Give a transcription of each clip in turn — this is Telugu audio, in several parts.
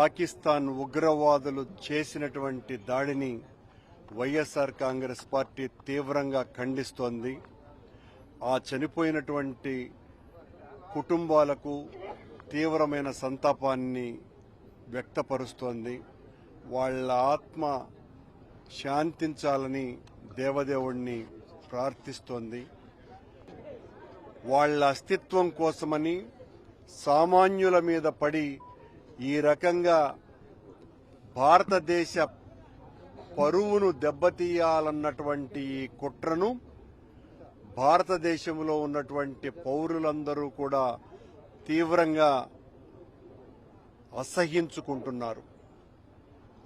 పాకిస్తాన్ ఉగ్రవాదులు చేసినటువంటి దాడిని వైఎస్ఆర్ కాంగ్రెస్ పార్టీ తీవ్రంగా ఖండిస్తోంది. ఆ చనిపోయినటువంటి కుటుంబాలకు తీవ్రమైన సంతాపాన్ని వ్యక్తపరుస్తోంది. వాళ్ళ ఆత్మ శాంతించాలని దేవదేవుణ్ణి ప్రార్థిస్తోంది. వాళ్ళ అస్తిత్వం కోసమని సామాన్యుల మీద పడి ఈ రకంగా భారతదేశ పరువును దెబ్బతీయాలన్నటువంటి ఈ కుట్రను భారతదేశంలో ఉన్నటువంటి పౌరులందరూ కూడా తీవ్రంగా అసహించుకుంటున్నారు.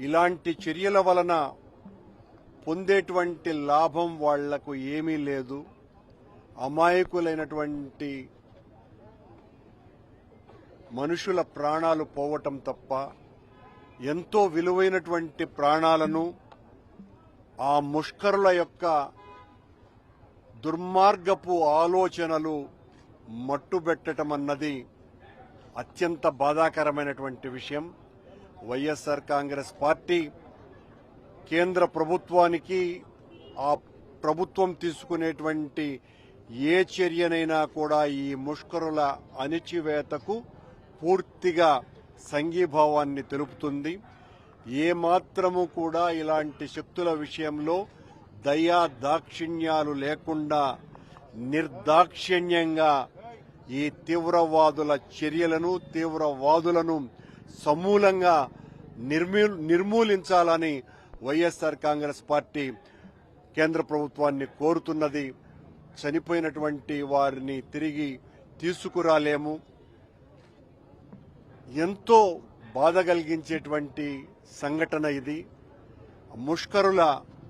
ఇలాంటి చర్యల వలన పొందేటువంటి లాభం వాళ్ళకు ఏమీ లేదు. అమాయకులైనటువంటి మనుషుల ప్రాణాలు పోవటం తప్ప ఎంతో విలువైనటువంటి ప్రాణాలను ఆ ముష్కరుల యొక్క దుర్మార్గపు ఆలోచనలు మట్టుబెట్టడం అన్నది అత్యంత బాధాకరమైనటువంటి విషయం. వైఎస్ఆర్ కాంగ్రెస్ పార్టీ కేంద్ర ప్రభుత్వానికి ఆ ప్రభుత్వం తీసుకునేటువంటి ఏ చర్యనైనా కూడా ఈ ముష్కరుల అణిచివేతకు పూర్తిగా సంఘీభావాన్ని తెలుపుతుంది. ఏ మాత్రము కూడా ఇలాంటి శక్తుల విషయంలో దయా దాక్షిణ్యాలు లేకుండా నిర్దాక్షిణ్యంగా ఈ తీవ్రవాదుల చర్యలను తీవ్రవాదులను సమూలంగా నిర్మూ- నిర్మూలించాలని వైఎస్ఆర్ కాంగ్రెస్ పార్టీ కేంద్ర ప్రభుత్వాన్ని కోరుతున్నది. చనిపోయినటువంటి వారిని తిరిగి తీసుకురాలేము. ఎంతో బాధ కలిగించేటువంటి సంఘటన ఇది. ముష్కరుల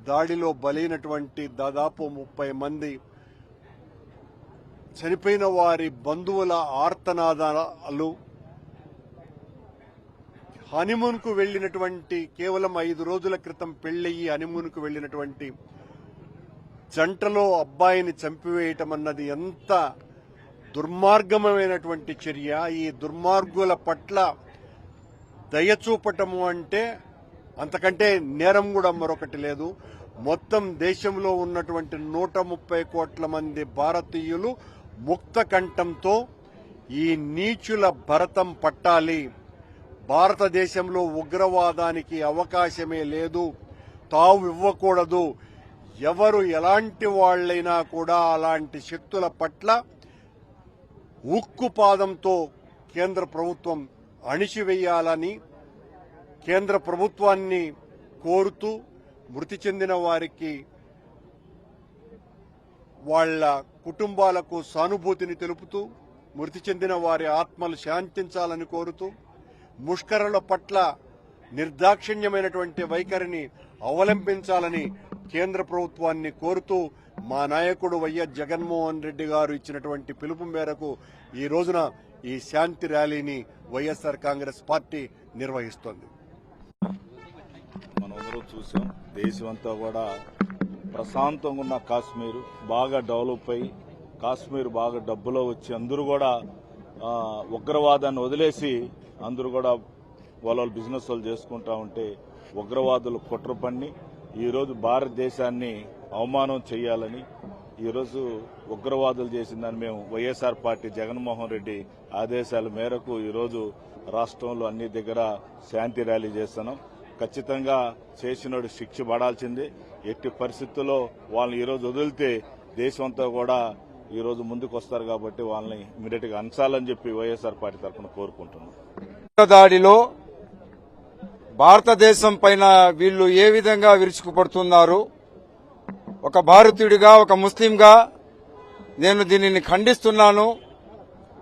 దాడిలో బలైనటువంటి దాదాపు ముప్పై మంది చనిపోయిన వారి బంధువుల ఆర్తనాదాలు హనీమూన్కు వెళ్ళినటువంటి కేవలం ఐదు రోజుల క్రితం పెళ్ళయ్యి హనీమూన్కు వెళ్ళినటువంటి జంటలో అబ్బాయిని చంపివేయటం అన్నది ఎంత దుర్మార్గమైనటువంటి చర్య ఈ దుర్మార్గుల పట్ల దయ చూపటము అంటే అంతకంటే నేరం కూడా మరొకటి లేదు. మొత్తం దేశంలో ఉన్నటువంటి నూట ముప్పై కోట్ల మంది భారతీయులు ముక్త కంఠంతో ఈ నీచుల భరతం పట్టాలి. భారతదేశంలో ఉగ్రవాదానికి అవకాశమే లేదు. తావు ఇవ్వకూడదు. ఎవరు ఎలాంటి వాళ్ళైనా కూడా అలాంటి శక్తుల పట్ల ఉక్కు పాదంతో కేంద్ర ప్రభుత్వం అణిచివేయాలని కేంద్ర ప్రభుత్వాన్ని కోరుతూ మృతి చెందిన వారికి వాళ్ళ కుటుంబాలకు సానుభూతిని తెలుపుతూ మృతి చెందిన వారి ఆత్మలు శాంతించాలని కోరుతూ ముష్కరుల పట్ల నిర్దాక్షిణ్యమైనటువంటి వైఖరిని అవలంబించాలని కేంద్ర ప్రభుత్వాన్ని కోరుతూ మా నాయకుడు వైఎస్ జగన్మోహన్ రెడ్డి గారు ఇచ్చినటువంటి పిలుపు మేరకు ఈ రోజున ఈ శాంతి ర్యాలీని వైఎస్ఆర్ కాంగ్రెస్ పార్టీ నిర్వహిస్తోంది. మనందరూ చూసాం. దేశమంతా కూడా ప్రశాంతంగా ఉన్న కాశ్మీర్ బాగా డెవలప్ అయ్యి కాశ్మీర్ బాగా డబ్బులో వచ్చి అందరూ కూడా ఉగ్రవాదాన్ని వదిలేసి అందరూ కూడా వాళ్ళ వాళ్ళ బిజినెస్ వాళ్ళు చేసుకుంటా ఉంటే ఉగ్రవాదులు కుట్ర పన్ని. ఈరోజు భారతదేశాన్ని అవమానం చేయాలని ఈరోజు ఉగ్రవాదులు చేసిందని మేము వైఎస్ఆర్ పార్టీ జగన్మోహన్ రెడ్డి ఆదేశాల మేరకు ఈరోజు రాష్ట్రంలో అన్ని దగ్గర శాంతి ర్యాలీ చేస్తున్నాం. ఖచ్చితంగా చేసినోడు శిక్ష పడాల్సిందే. ఎట్టి పరిస్థితుల్లో వాళ్ళని ఈరోజు వదిలితే దేశమంతా కూడా ఈరోజు ముందుకు వస్తారు కాబట్టి వాళ్ళని ఇమీడియట్గా అంచాలని చెప్పి వైఎస్ఆర్ పార్టీ తరఫున కోరుకుంటున్నాం. దాడిలో భారతదేశం పైన వీళ్ళు ఏ విధంగా విరుచుకుపడుతున్నారు? ఒక భారతీయుడిగా ఒక ముస్లింగా నేను దీనిని ఖండిస్తున్నాను.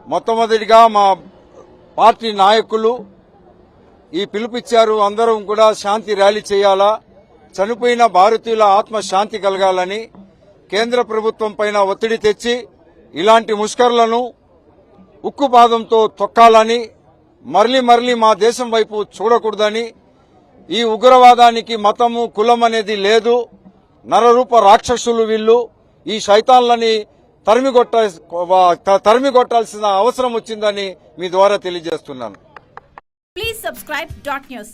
మొట్టమొదటిగా మా పార్టీ నాయకులు ఈ పిలుపిచ్చారు అందరం కూడా శాంతి ర్యాలీ చేయాలా? చనిపోయిన భారతీయుల ఆత్మ శాంతి కలగాలని కేంద్ర ప్రభుత్వం పైన ఒత్తిడి తెచ్చి ఇలాంటి ముష్కరులను ఉక్కుపాదంతో తొక్కాలని మరలి మరలి మా దేశం వైపు చూడకూడదని ఈ ఉగ్రవాదానికి మతము కులం అనేది లేదు. నరరూప రాక్షసులు వీళ్ళు ఈ శైతాన్లని తరిమిగొట్ట తరిమిగొట్టాల్సిన అవసరం వచ్చిందని మీ ద్వారా తెలియజేస్తున్నాను ప్లీజ్ సబ్స్క్రైబ్ డాట్ న్యూస్.